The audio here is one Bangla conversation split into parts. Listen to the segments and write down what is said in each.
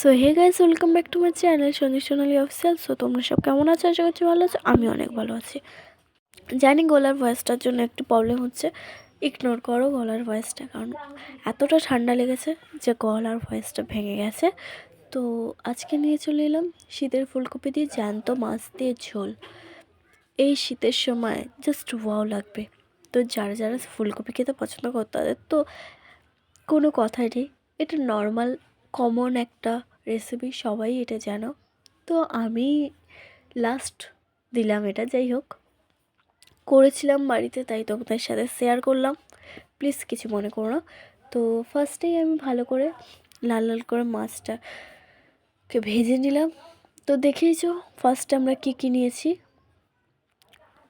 So hey guys welcome back to my channel Sandeep Sonali official so তোমরা সব কেমন আছো? আশা করছি ভালো আছো। আমি অনেক ভালো আছি। জানি গলার ভয়েসটার জন্য একটু প্রবলেম হচ্ছে। ইগনোর করো গলার ভয়েসটা কারণ এতটা ঠান্ডা লেগেছে যে গলার ভয়েসটা ভেঙে গেছে। তো, আজকে নিয়ে চলে এলাম শীতের ফুলকপি দিয়ে জ্যান্ত মাছ দিয়ে ঝোল। এই শীতের সময় জাস্ট ওয়াও লাগবে। তো, যারা যারা ফুলকপি খেতে পছন্দ করে, তাদের তো কোনো কথাই নেই। এটা নর্মাল কমন একটা রেসিপি সবাই এটা জানো। তো আমি লাস্ট দিলাম এটা, যাই হোক। করেছিলাম বাড়িতে, তাই তোমাদের সাথে শেয়ার করলাম। প্লিজ কিছু মনে করো না। তো ফার্স্টেই আমি ভালো করে লাল লাল করে মাছটাকে ভেজে নিলাম। তো দেখেইছো ফার্স্টে আমরা কী কী নিয়েছি?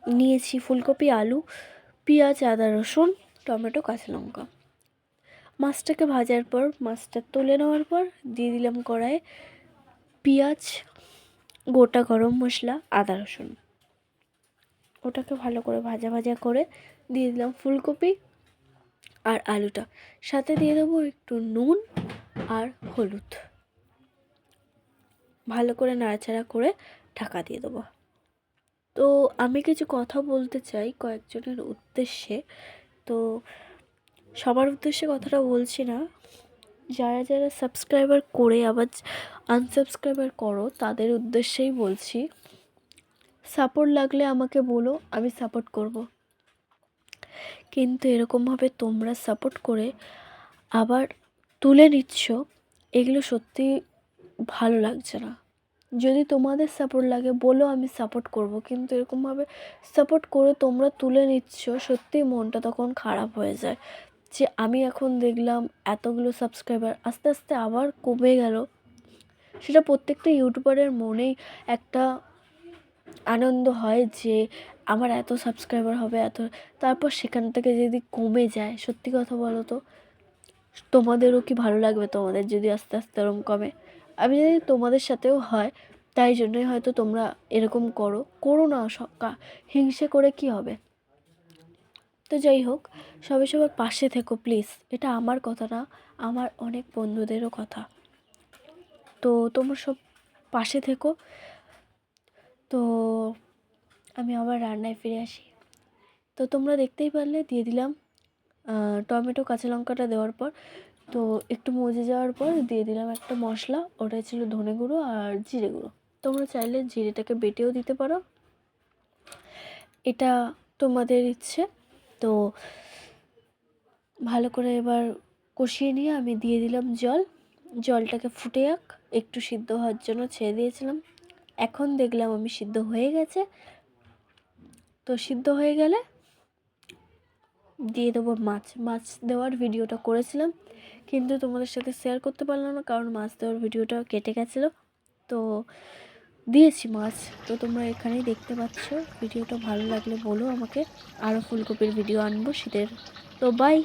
নিয়েছি ফুলকপি, আলু, পেঁয়াজ, আদা, রসুন, টমেটো, কাঁচা লঙ্কা। মাছটাকে ভাজার পর, মাছটা তুলে নেওয়ার পর দিয়ে দিলাম কড়াইয়ে পেঁয়াজ, গোটা গরম মশলা, আদা রসুন। ওটাকে ভালো করে ভাজা ভাজা করে দিয়ে দিলাম ফুলকপি আর আলুটা। সাথে দিয়ে দেবো একটু নুন আর হলুদ। ভালো করে নাড়াচাড়া করে ঢাকা দিয়ে দেবো। তো আমি কিছু কথা বলতে চাই কয়েকজনের উদ্দেশ্যে। তো সবার উদ্দেশ্যে কথাটা বলছি না। যারা যারা সাবস্ক্রাইবার করে আবার আনসাবস্ক্রাইবার করো, তাদের উদ্দেশ্যেই বলছি সাপোর্ট লাগলে আমাকে বলো, আমি সাপোর্ট করব। কিন্তু এরকমভাবে তোমরা সাপোর্ট করে আবার তুলে নিচ্ছ, এগুলো সত্যি ভালো লাগছে না। যদি তোমাদের সাপোর্ট লাগে, বলো আমি সাপোর্ট করব, কিন্তু এরকমভাবে সাপোর্ট করে তোমরা তুলে নিচ্ছ, সত্যি মনটা তখন খারাপ হয়ে যায়। যে আমি এখন দেখলাম এতগুলো সাবস্ক্রাইবার আস্তে আস্তে আবার কমে গেল। সেটা প্রত্যেকটা ইউটিউবারের মনেই একটা আনন্দ হয় যে আমার এত সাবস্ক্রাইবার হবে, এত তারপর সেখান থেকে যদি কমে যায়, সত্যি কথা বলো তো, তোমাদেরও কি ভালো লাগবে তোমাদের যদি আস্তে আস্তে এরকম কমে? আমি জানি তোমাদের সাথেও হয়, তাই জন্যই হয়তো তোমরা এরকম করো। করো না হিংসে করে কি হবে? তো যাই হোক সবাই সবার পাশে থেকো প্লিজ এটা আমার কথা না, আমার অনেক বন্ধুদেরও কথা। তো তোমরা সব পাশে থেকো। তো আমি আবার রান্নায় ফিরে আসি। তো তোমরা দেখতেই পারলে, দিয়ে দিলাম টমেটো, কাঁচা লঙ্কাটা দেওয়ার পর। তো একটু মজে যাওয়ার পর দিয়ে দিলাম একটা মশলা, ওটা ছিল ধনে গুঁড়ো আর জিরে গুঁড়ো। তোমরা চাইলে জিরেটাকে বেটেও দিতে পারো। এটা তোমাদের ইচ্ছে। তো ভালো করে এবার কষিয়ে নিয়ে আমি দিয়ে দিলাম জল। জলটাকে ফুটে যাক একটু সিদ্ধ হওয়ার জন্য ছেড়ে দিয়েছিলাম। এখন দেখলাম আমি সিদ্ধ হয়ে গেছে। তো সিদ্ধ হয়ে গেলে দিয়ে দেবো মাছ। মাছ দেওয়ার ভিডিওটা করেছিলাম, কিন্তু তোমাদের সাথে শেয়ার করতে পারলাম না, কারণ মাছ দেওয়ার ভিডিওটা কেটে গেছিল। তো দিয়েছি মাছ। তো তোমরা এখানেই দেখতে পাচ্ছ, ভিডিওটা ভালো লাগলে বলো আমাকে। আরও ফুলকপির ভিডিও আনব শীতের। তো বাই